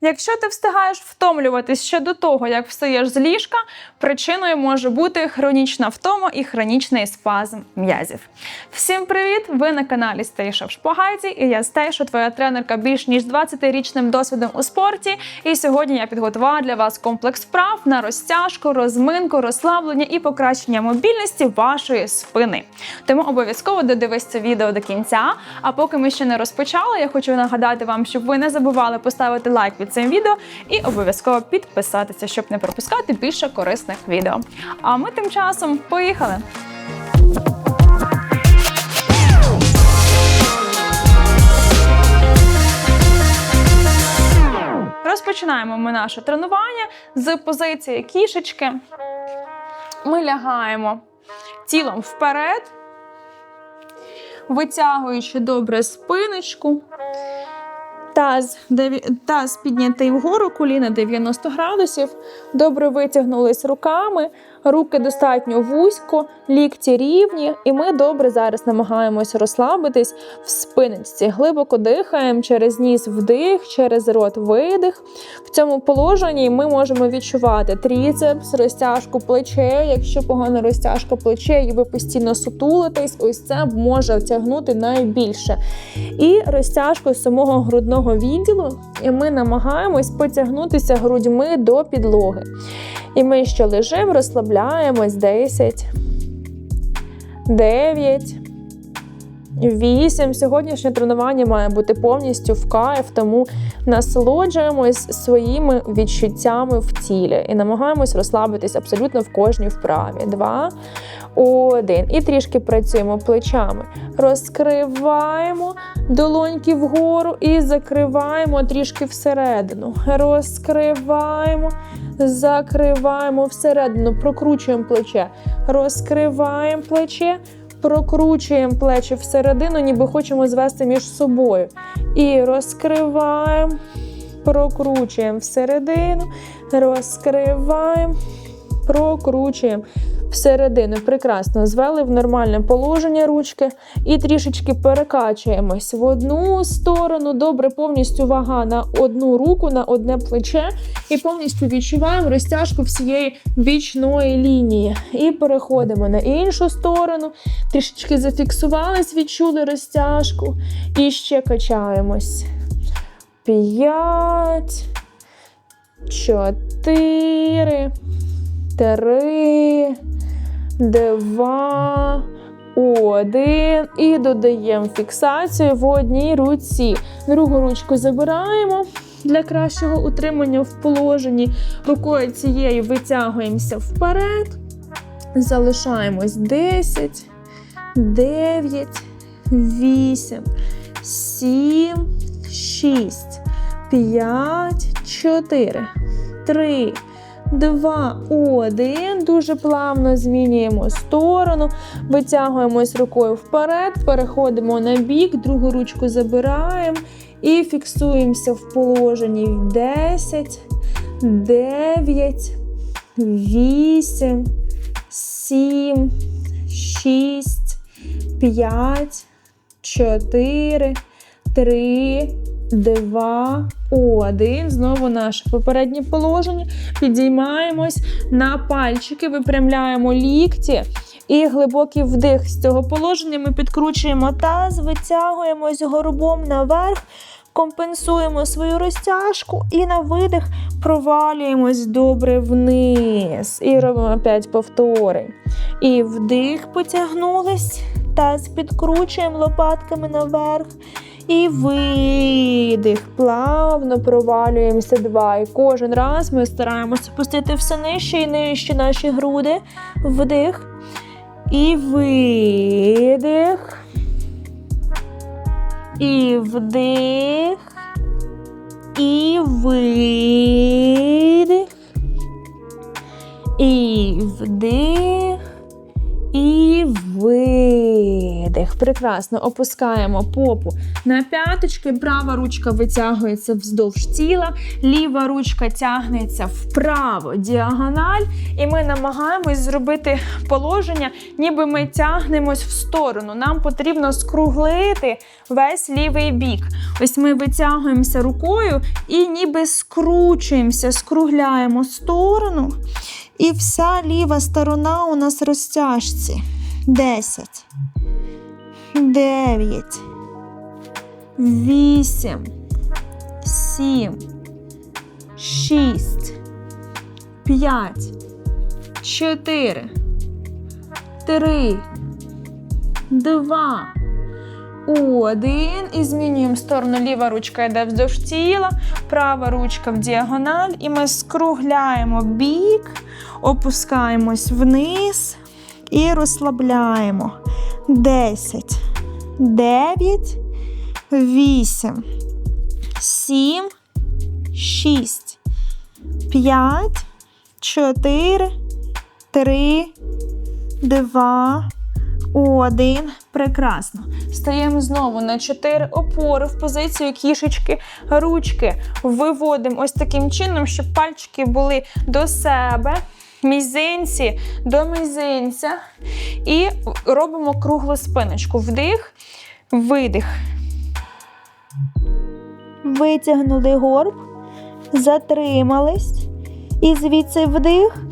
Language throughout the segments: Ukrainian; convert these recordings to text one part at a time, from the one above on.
Якщо ти встигаєш втомлюватись ще до того, як встаєш з ліжка, причиною може бути хронічна втома і хронічний спазм м'язів. Всім привіт! Ви на каналі Стейша в Шпагайці, і я Стейша, твоя тренерка більш ніж 20-річним досвідом у спорті. І сьогодні я підготувала для вас комплекс вправ на розтяжку, розминку, розслаблення і покращення мобільності вашої спини. Тому обов'язково додивись це відео до кінця. А поки ми ще не розпочали, я хочу нагадати вам, щоб ви не забували поставити лайк під цим відео і обов'язково підписатися, щоб не пропускати більше корисних відео. А ми тим часом поїхали! Розпочинаємо ми наше тренування з позиції кішечки. Ми лягаємо тілом вперед, витягуючи добре спиночку. Таз, таз піднятий вгору, коліна 90 градусів. Добре витягнулись руками, руки достатньо вузько, лікті рівні, і ми добре зараз намагаємось розслабитись в спиночці. Глибоко дихаємо через ніс вдих, через рот видих. В цьому положенні ми можемо відчувати тріцепс, розтяжку плечей. Якщо погана розтяжка плечей, і ви постійно сутулитесь, ось це може втягнути найбільше. І розтяжку самого грудного відділу, і ми намагаємось потягнутися грудьми до підлоги. І ми що лежимо, розслабляємось. 10, 9, 8. Сьогоднішнє тренування має бути повністю в кайф, тому насолоджуємось своїми відчуттями в тілі і намагаємось розслабитись абсолютно в кожній вправі. Два, один. І трішки працюємо плечами. Розкриваємо долоньки вгору і закриваємо трішки всередину. Розкриваємо, закриваємо всередину, прокручуємо плече, розкриваємо плече. Прокручуємо плечі всередину, ніби хочемо звести між собою. І розкриваємо, прокручуємо всередину, розкриваємо, прокручуємо всередину. Прекрасно. Звели в нормальне положення ручки і трішечки перекачуємось в одну сторону. Добре, повністю вага на одну руку, на одне плече. І повністю відчуваємо розтяжку всієї бічної лінії. І переходимо на іншу сторону. Трішечки зафіксувались, відчули розтяжку. І ще качаємось. П'ять, чотири, три, два, один. І додаємо фіксацію в одній руці. Другу ручку забираємо для кращого утримання в положенні. Рукою цією витягуємося вперед. Залишаємось 10, 9, 8, 7, 6, 5, 4, 3, 2, 1. Дуже плавно змінюємо сторону, витягуємось рукою вперед, переходимо на бік, другу ручку забираємо і фіксуємося в положенні 10, 9, 8, 7, 6, 5, 4, 3, 2, 1. Знову наше попереднє положення. Підіймаємось на пальчики, випрямляємо лікті. І глибокий вдих з цього положення ми підкручуємо таз, витягуємось горбом наверх, компенсуємо свою розтяжку і на видих провалюємось добре вниз. І робимо 5 повторень. І вдих потягнулись, таз підкручуємо лопатками наверх. І видих. Плавно провалюємося два. І кожен раз ми стараємося опустити все нижче і нижче наші груди. Вдих. І видих. І вдих. І видих. І вдих. Прекрасно. Опускаємо попу на п'яточки. Права ручка витягується вздовж тіла, ліва ручка тягнеться вправо, діагональ. І ми намагаємось зробити положення, ніби ми тягнемось в сторону. Нам потрібно скруглити весь лівий бік. Ось ми витягуємося рукою і ніби скручуємося, скругляємо сторону. І вся ліва сторона у нас розтяжці. 10, 9, 8, 7, 6, 5, 4, 3, 2, один. І змінюємо сторону. Ліва ручка йде вздовж тіла, права ручка в діагональ. І ми скругляємо бік, опускаємось вниз і розслабляємо. 10, 9, 8, 7, 6, 5, 4, 3, 2, один. Прекрасно. Стаємо знову на 4 опори в позицію кішечки. Ручки виводимо ось таким чином, щоб пальчики були до себе. Мізинці до мізинця. І робимо круглу спиночку. Вдих, видих. Витягнули горб, затримались. І звідси вдих.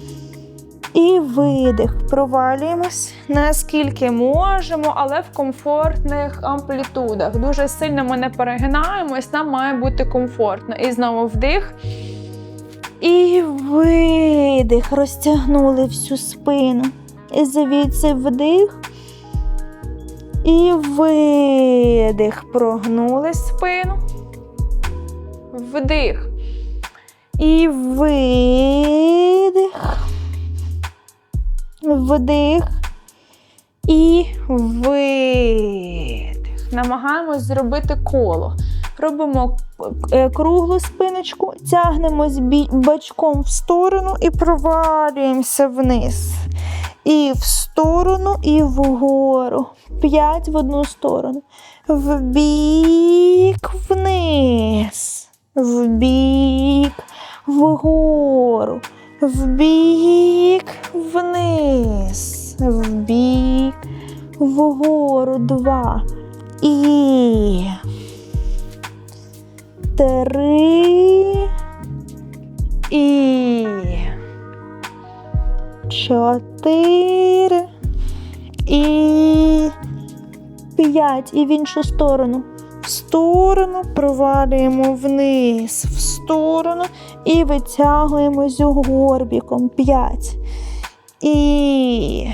І видих. Провалюємось наскільки можемо, але в комфортних амплітудах. Дуже сильно ми не перегинаємось, нам має бути комфортно. І знову вдих. І видих. Розтягнули всю спину. І звідси вдих. І видих. Прогнули спину. Вдих. І видих. Вдих і видих. Намагаємось зробити коло. Робимо е, круглу спиночку, тягнемось бачком в сторону і провалюємося вниз. І в сторону, і вгору. П'ять в одну сторону. Вбік, вниз. Вбік, вгору. Вбік, вниз, вбік, вгору два. І три. І чотири. І п'ять. І в іншу сторону. В сторону провалюємо вниз, в сторону і витягуємось горбіком. П'ять. І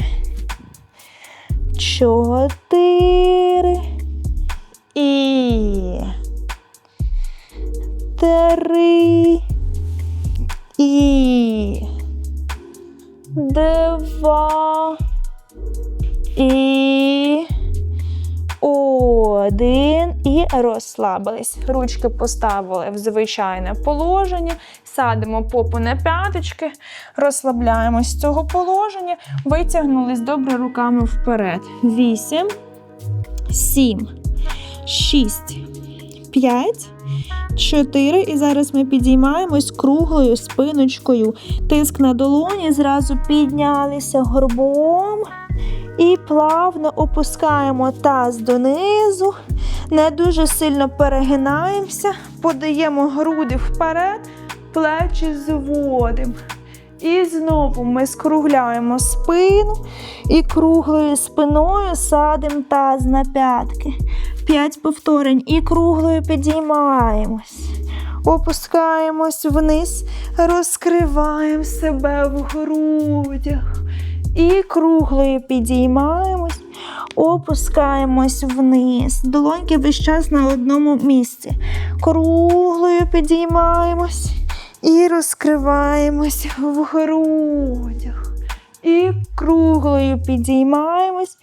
чотири. І три. І два. І один. І розслабились. Ручки поставили в звичайне положення. Садимо попу на п'яточки, розслабляємось з цього положення, витягнулись добре руками вперед. Вісім, сім, шість, п'ять. Чотири. І зараз ми підіймаємось круглою спиночкою. Тиск на долоні, зразу піднялися горбом. І плавно опускаємо таз донизу, не дуже сильно перегинаємося, подаємо груди вперед, плечі зводимо. І знову ми скругляємо спину і круглою спиною садимо таз на п'ятки. П'ять повторень і круглою підіймаємось. Опускаємось вниз, розкриваємо себе в грудях. І круглою підіймаємось, опускаємось вниз. Долоньки весь час на одному місці. Круглою підіймаємось і розкриваємось в грудях. І круглою підіймаємось,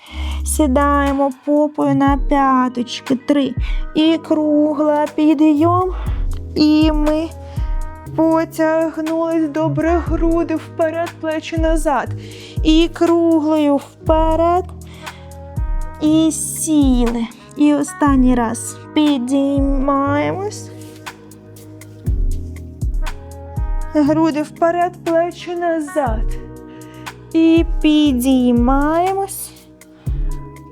сідаємо попою на п'яточки. Три. І кругла підйом. І ми потягнулись добре груди вперед, плечі назад. І круглою вперед. І сіли. І останній раз підіймаємось. Груди вперед, плечі назад. І підіймаємось.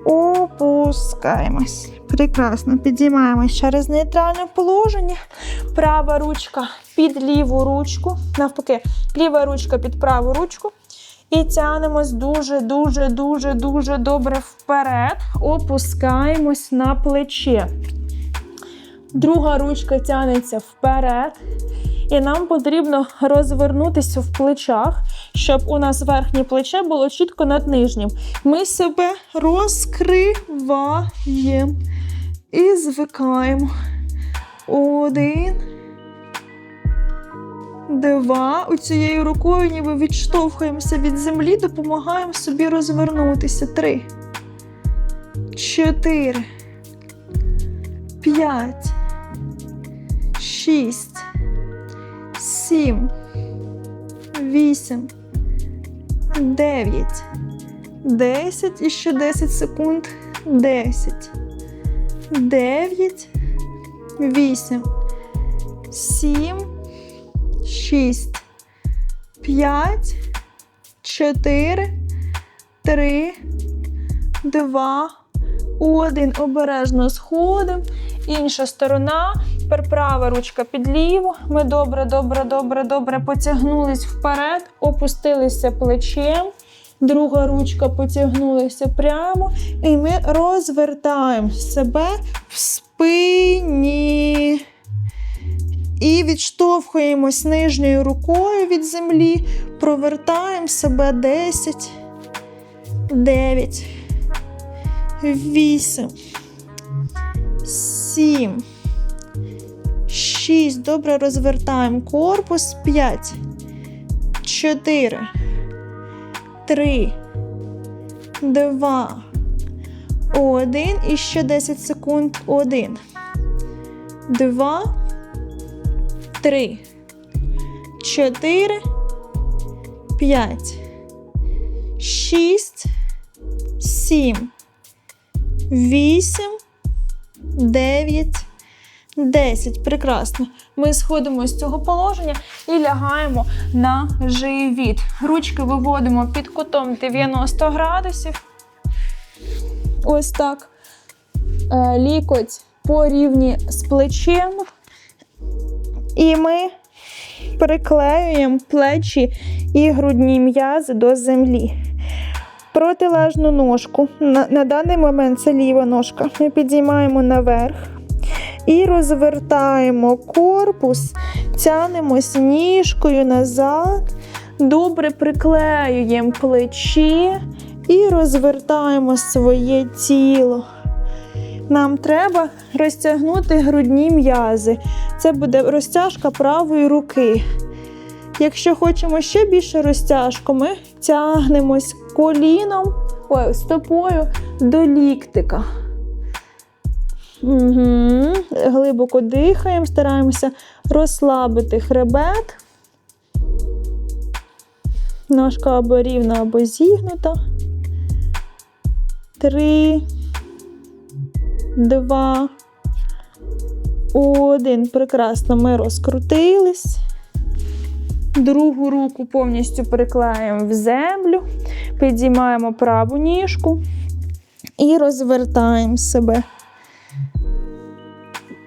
Опускаємось. Прекрасно. Підіймаємось через нейтральне положення. Права ручка під ліву ручку. Навпаки, ліва ручка під праву ручку. І тянемось дуже, дуже, дуже, дуже добре вперед. Опускаємось на плече. Друга ручка тягнеться вперед. І нам потрібно розвернутися в плечах, щоб у нас верхнє плече було чітко над нижнім. Ми себе розкриваємо і звикаємо. Один. Два. Оцією рукою ніби відштовхуємося від землі, допомагаємо собі розвернутися. Три. Чотири. П'ять. Шість. Сім. Вісім. Дев'ять. Десять. І ще десять секунд. Десять. Дев'ять. Вісім. Сім. Шість. П'ять. Чотири. Три. Два. Один. Обережно сходимо. Інша сторона. Тепер права ручка під ліву. Ми добре, добре, добре, добре потягнулись вперед, опустилися плечем. Друга ручка потягнулася прямо. І ми розвертаємо себе в спині. І відштовхуємось нижньою рукою від землі. Провертаємо себе 10, 9, 8, 7, 6. Добре розвертаємо. Корпус. 5, 4, 3, 2, 1. І ще 10 секунд. 1, 2, 3, 4, 5, 6, 7, 8, 9, 10. Прекрасно. Ми сходимо з цього положення і лягаємо на живіт. Ручки виводимо під кутом 90 градусів. Ось так. Е, Лікоть по рівні з плечем. І ми приклеюємо плечі і грудні м'язи до землі. Протилежну ножку. На, на даний момент це ліва ножка. Ми підіймаємо наверх і розвертаємо корпус, тянемось ніжкою назад, добре приклеюємо плечі і розвертаємо своє тіло. Нам треба розтягнути грудні м'язи. Це буде розтяжка правої руки. Якщо хочемо ще більше розтяжку, ми тягнемось коліном, ой, стопою до ліктика. Угу. Глибоко дихаємо, стараємося розслабити хребет. Ножка або рівна, або зігнута. Три два, один. Прекрасно, ми розкрутились. Другу руку повністю приклеїмо в землю, підіймаємо праву ніжку і розвертаємо себе.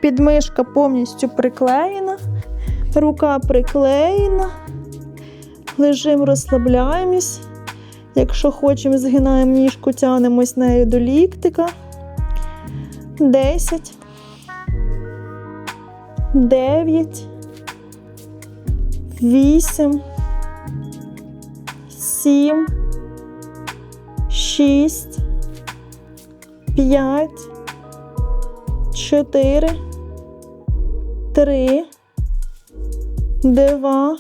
Підмишка повністю приклеєна, рука приклеєна. Лежимо, розслабляємось. Якщо хочемо, згинаємо ніжку, тягнемось нею до ліктика. 10, 9, 8, 7, 6, 5, 4, 3, 2,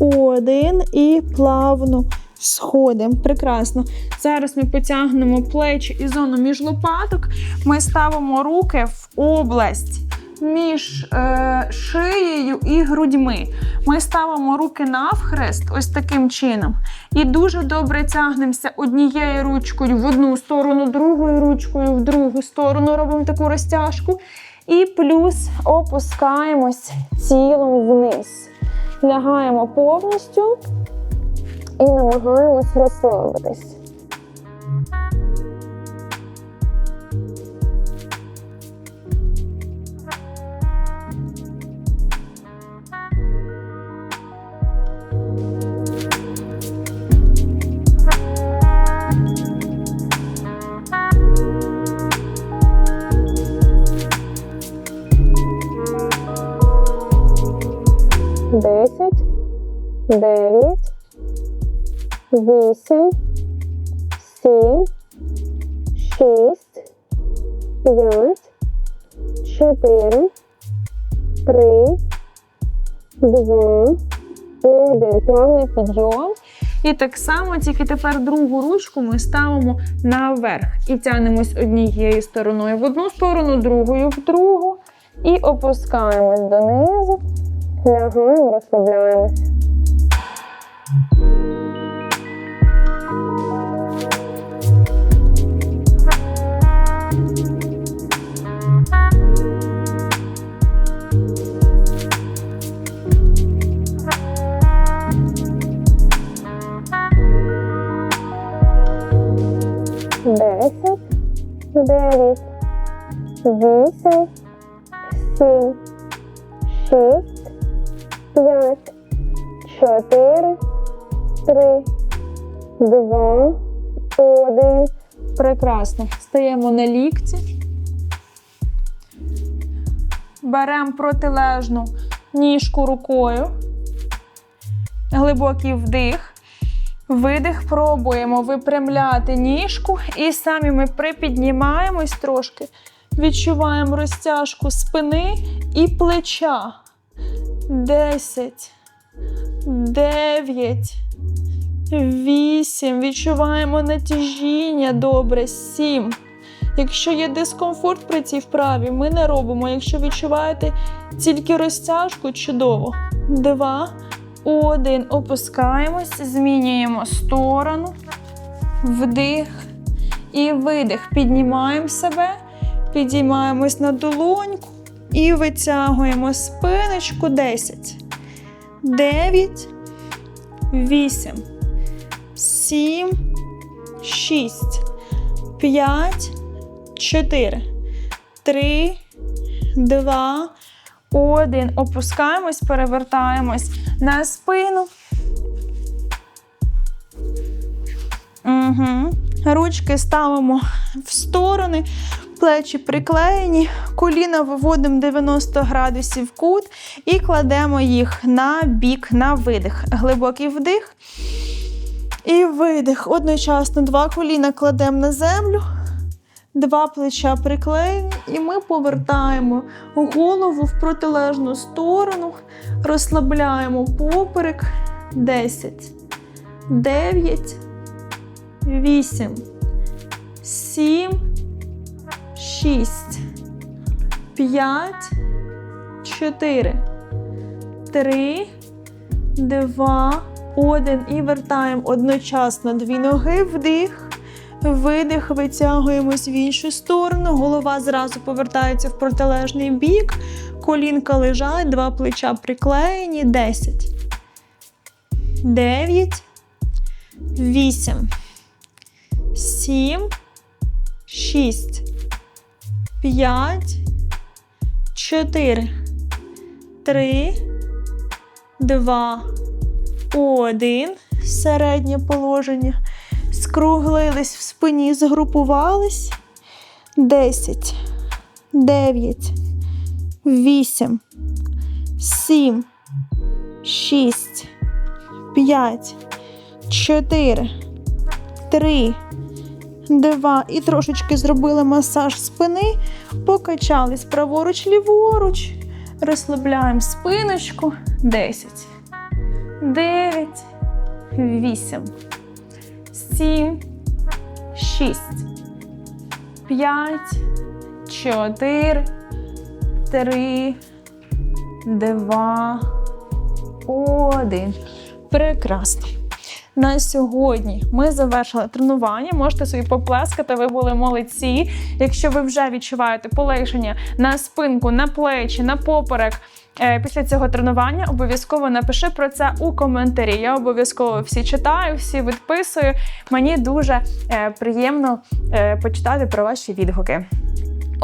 1 і плавно сходимо. Прекрасно. Зараз ми потягнемо плечі і зону між лопаток. Ми ставимо руки в область між е, шиєю і грудьми. Ми ставимо руки навхрест, ось таким чином. І дуже добре тягнемося однією ручкою в одну сторону, другою ручкою в другу сторону. Робимо таку розтяжку. І плюс опускаємось тілом вниз. Лягаємо повністю і намагаємось розслабитись. Десять, дев'ять, вісім, сім, шість, п'ять, чотири, три, два, один. Плавний підйом. І так само, тільки тепер другу ручку ми ставимо наверх і тягнемось однією стороною в одну сторону, другою в другу. І опускаємось донизу, лягаємо, розслабляємось. Десять, дев'ять, вісім, сім, шість, п'ять, чотири, три, два, один. Прекрасно. Стаємо на лікті. Беремо протилежну ніжку рукою. Глибокий вдих. Видих, пробуємо випрямляти ніжку, і самі ми припіднімаємось трошки, відчуваємо розтяжку спини і плеча. Десять, дев'ять, вісім. Відчуваємо натяжіння. Добре. Сім. Якщо є дискомфорт при цій вправі, ми не робимо. Якщо відчуваєте тільки розтяжку, чудово. Два. Один. Опускаємось, змінюємо сторону. Вдих і видих. Піднімаємо себе, підіймаємось на долоньку і витягуємо спиночку 10. 9, 8, 7, 6, 5, 4, 3, 2, 1. Опускаємось, перевертаємось на спину. Угу. Ручки ставимо в сторони, плечі приклеєні, коліна виводимо 90 градусів кут і кладемо їх на бік, на видих. Глибокий вдих і видих. Одночасно два коліна кладемо на землю, два плеча приклеєні, і ми повертаємо голову в протилежну сторону, розслабляємо поперек. 10, 9, 8, 7, 6, 5, 4, 3, 2, 1. І вертаємо одночасно дві ноги вдих. Видих, витягуємось в іншу сторону. Голова зразу повертається в протилежний бік. Колінка лежать, два плеча приклеєні. 10. 9, 8, 7, 6, 5, 4, 3, 2, 1. Середнє положення. Скруглились в спині, згрупувались. 10, 9, 8, 7, 6, 5, 4, 3, 2. І трошечки зробили масаж спини, покачались праворуч, ліворуч. Розслабляємо спиночку. 10, 9, 8, 7, 6, 5, 4, три, два, один. Прекрасно. На сьогодні ми завершили тренування. Можете собі поплескати, ви були молодці. Якщо ви вже відчуваєте полегшення на спинку, на плечі, на поперек. е, Після цього тренування обов'язково напиши про це у коментарі. Я обов'язково всі читаю, всі відписую. Мені дуже е, приємно е, почитати про ваші відгуки.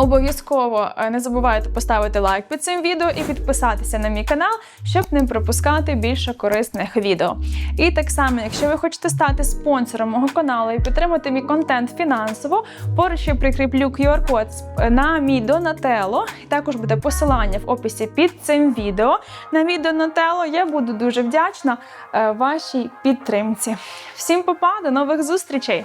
Обов'язково е, не забувайте поставити лайк під цим відео і підписатися на мій канал, щоб не пропускати більше корисних відео. І так само, якщо ви хочете стати спонсором мого каналу і підтримати мій контент фінансово, поруч я прикріплю QR-код на мій Донателло. І також буде посилання в описі під цим відео. На мій Донателло я буду дуже вдячна е, вашій підтримці. Всім па-па, до нових зустрічей!